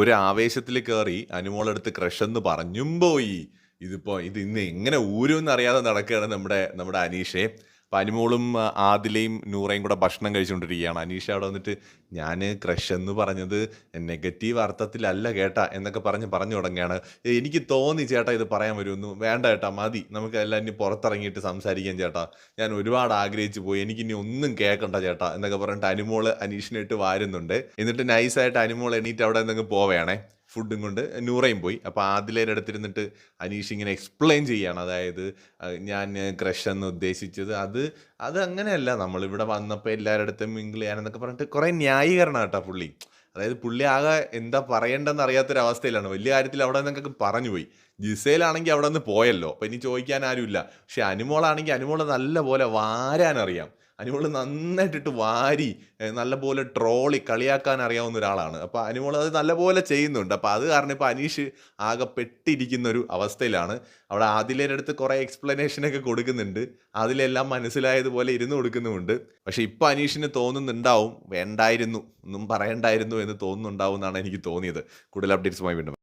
ഒരു ആവേശത്തിൽ കയറി അനുമോളെടുത്ത് ക്രഷ് എന്ന് പറഞ്ഞും പോയി. ഇതിപ്പോ ഇത് ഇന്ന് എങ്ങനെ ഊരും എന്നറിയാതെ നടക്കുകയാണ് നമ്മുടെ നമ്മുടെ അനീഷെ. അപ്പൊ അനുമോളും ആദിലയും നൂറയും കൂടെ ഭക്ഷണം കഴിച്ചുകൊണ്ടിരിക്കുകയാണ്. അനീഷ അവിടെ വന്നിട്ട് ഞാൻ ക്രഷ് എന്ന് പറഞ്ഞത് നെഗറ്റീവ് അർത്ഥത്തിലല്ല കേട്ടാ എന്നൊക്കെ പറഞ്ഞ് പറഞ്ഞു തുടങ്ങുകയാണ്. എനിക്ക് തോന്നി ചേട്ടാ ഇത് പറയാൻ വരുമെന്ന്. വേണ്ട ചേട്ടാ മതി. നമുക്ക് എല്ലാം ഇനി പുറത്തിറങ്ങിയിട്ട് സംസാരിക്കാം ചേട്ടാ. ഞാൻ ഒരുപാട് ആഗ്രഹിച്ച് പോയി. എനിക്കിനി ഒന്നും കേൾക്കണ്ട ചേട്ടാ എന്നൊക്കെ പറഞ്ഞിട്ട് അനുമോൾ അനീഷിനിട്ട് വാരുന്നുണ്ട്. എന്നിട്ട് നൈസായിട്ട് അനുമോൾ എണീറ്റ് അവിടെ നിന്ന് പോവുകയാണേ. ഫുഡും കൊണ്ട് നൂറയും പോയി. അപ്പോൾ ആദിലേരുടെ അടുത്തിരുന്നിട്ട് അനീഷ് ഇങ്ങനെ എക്സ്പ്ലെയിൻ ചെയ്യാണ്. അതായത് ഞാൻ ക്രഷ് എന്ന് ഉദ്ദേശിച്ചത് അത് അത് അങ്ങനെയല്ല. നമ്മളിവിടെ വന്നപ്പോൾ എല്ലാവരുടെ അടുത്തും മിങ്കിൾ ചെയ്യാനെന്നൊക്കെ പറഞ്ഞിട്ട് കുറേ ന്യായീകരണം കേട്ടോ പുള്ളി. അതായത് പുള്ളി ആകെ എന്താ പറയേണ്ടെന്ന് അറിയാത്തൊരവസ്ഥയിലാണ്. വലിയ കാര്യത്തിൽ അവിടെ നിന്നൊക്കെ പറഞ്ഞു പോയി. ജിസയിലാണെങ്കിൽ അവിടെ നിന്ന് പോയല്ലോ. അപ്പം ഇനി ചോദിക്കാൻ ആരുമില്ല. പക്ഷെ അനുമോളാണെങ്കിൽ അനുമോളെ നല്ല പോലെ വാരാനറിയാം. അനുമോൾ നന്നായിട്ടിട്ട് വാരി നല്ലപോലെ ട്രോളി കളിയാക്കാൻ അറിയാവുന്ന ഒരാളാണ്. അപ്പോൾ അനിമോൾ അത് നല്ലപോലെ ചെയ്യുന്നുണ്ട്. അപ്പോൾ അത് കാരണം ഇപ്പോൾ അനീഷ് ആകെ പെട്ടിരിക്കുന്ന ഒരു അവസ്ഥയിലാണ്. അവിടെ ആദിലേന്റെ അടുത്ത് കുറേ എക്സ്പ്ലനേഷനൊക്കെ കൊടുക്കുന്നുണ്ട്. അതിലെല്ലാം മനസ്സിലായതുപോലെ ഇരുന്ന് കൊടുക്കുന്നുമുണ്ട്. പക്ഷേ ഇപ്പോൾ അനീഷിന് തോന്നുന്നുണ്ടാവും വേണ്ടായിരുന്നു ഒന്നും പറയണ്ടായിരുന്നു എന്ന് തോന്നുന്നുണ്ടാവും എന്നാണ് എനിക്ക് തോന്നിയത്. കൂടുതൽ അപ്ഡേറ്റ്സുമായി വീണ്ടും